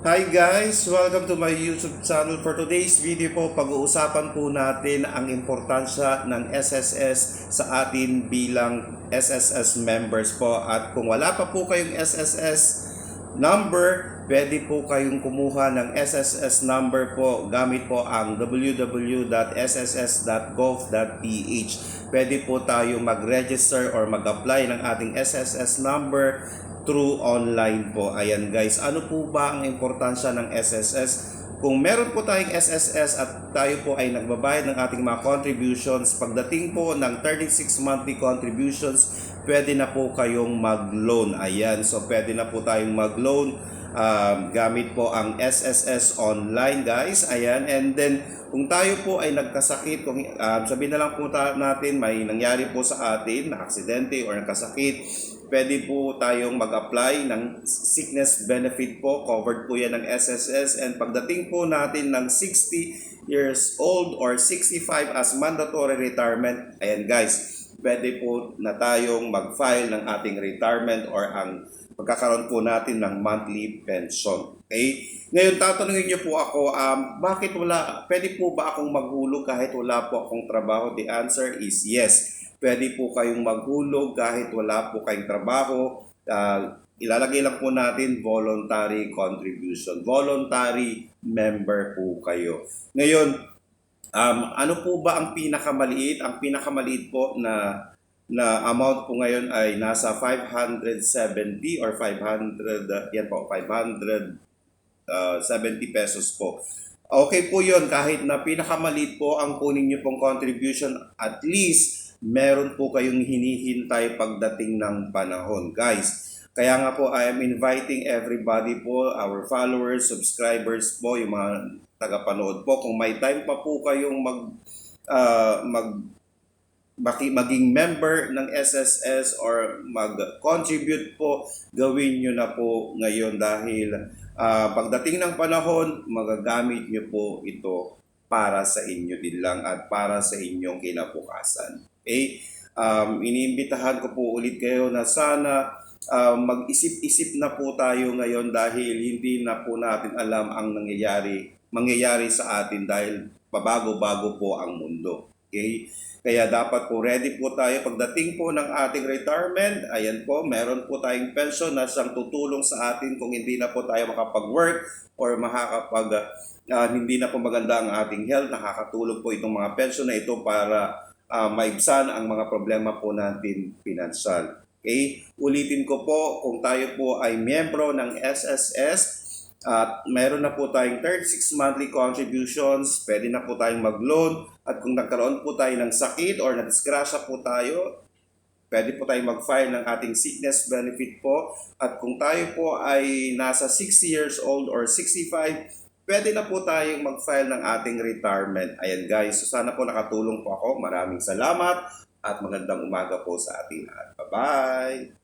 Hi guys! Welcome to my YouTube channel. For today's video po, pag-uusapan po natin ang importansya ng SSS sa atin bilang SSS members po. At kung wala pa po kayong SSS number, pwede po kayong kumuha ng SSS number po gamit po ang www.sss.gov.ph. Pwede po tayo mag-register or mag-apply ng ating SSS number through online po. Ayan guys, ano po ba ang importansya ng SSS? Kung meron po tayong SSS at tayo po ay nagbabayad ng ating mga contributions, pagdating po ng 36 monthly contributions, pwede na po kayong mag-loan. Ayan, so pwede na po tayong mag-loan um, gamit po ang SSS online guys. Ayan, and then kung tayo po ay nagkasakit, kung um, sabihin na lang po natin may nangyari po sa atin na aksidente or nagkasakit, pwede po tayong mag-apply ng sickness benefit po. Covered po yan ng SSS. And pagdating po natin ng 60 years old or 65 as mandatory retirement, ayan guys, pwede po na tayong mag-file ng ating retirement or ang pagkakaroon po natin ng monthly pension. Okay? Ngayon, tatanungin niyo po ako, um, bakit wala, pwede po ba akong maghulog kahit wala po akong trabaho? The answer is yes. Pwede po kayong maghulog kahit wala po kayong trabaho. Uh, ilalagay lang po natin voluntary contribution. Voluntary member po kayo. Ngayon, um, ano po ba ang pinakamaliit? Ang pinakamaliit po na na amount po ngayon ay nasa 570 or 500, yan po, 570 pesos po. Okay po yun, kahit na pinakamaliit po ang kunin nyo pong contribution, at least meron po kayong hinihintay pagdating ng panahon. Guys, kaya nga po I am inviting everybody po, our followers, subscribers po, yung mga tagapanood po, kung may time pa po kayong mag, uh, mag maki- maging member ng SSS or mag-contribute po, gawin nyo na po ngayon dahil ah, pagdating ng panahon, magagamit nyo po ito para sa inyo din lang at para sa inyong kinabukasan. Okay? Um, iniimbitahan ko po ulit kayo na sana ah, mag-isip-isip na po tayo ngayon dahil hindi na po natin alam ang nangyayari mangyayari sa atin dahil pabago-bago po ang mundo. Okay? Kaya dapat po ready po tayo pagdating po ng ating retirement. Ayan po, meron po tayong pension na siyang tutulong sa atin kung hindi na po tayo makapag-work or makakapag ah, hindi na po maganda ang ating health. Nakakatulong po itong mga pension na ito para ah, maibsan ang mga problema po natin pinansyal. Okay? Ulitin ko po, kung tayo po ay miyembro ng SSS, at meron na po tayong 36 monthly contributions, pwede na po tayong mag-loan. At kung nagkaroon po tayo ng sakit or nadisgrasya po tayo, pwede po tayong mag-file ng ating sickness benefit po. At kung tayo po ay nasa 60 years old or 65, pwede na po tayong mag-file ng ating retirement. Ayan guys, so sana po nakatulong po ako. Maraming salamat at magandang umaga po sa ating lahat. Bye-bye!